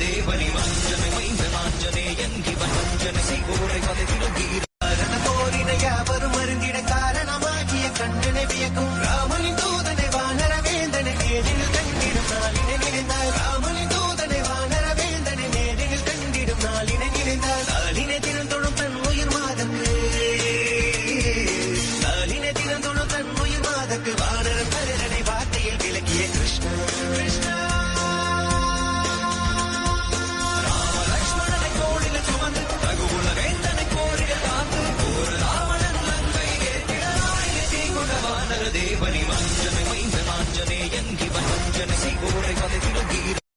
தேவனி வஞ்சனை மைந்த வாஞ்சனே என்கி வஞ்சனை செய்கோரை பதவிடும் கீர போரின யாவரும் மருந்திட காரணமாகிய கண்டனை வியக்கும் ராமனின் தூதனை வானர வேந்தனை நேரில் கண்டிடும் நாளினை நினைந்தால் ராமனின் தூதனை வானர வேந்தனை நேரில் கண்டிடும் நாளினை நினைந்தால் நாளினை திறந்தொழும் தன் உயிர் மாதக்கு நாளினை திறந்தொழும் தன் உயிர் மாதக்கு வானர பலரனை வார்த்தையில் விளக்கிய கிருஷ்ணன் தேவனி மஞ்சனை மைந்த வாஞ்சனே என்கி வஞ்சனை செய்வோரை வதைகிடும்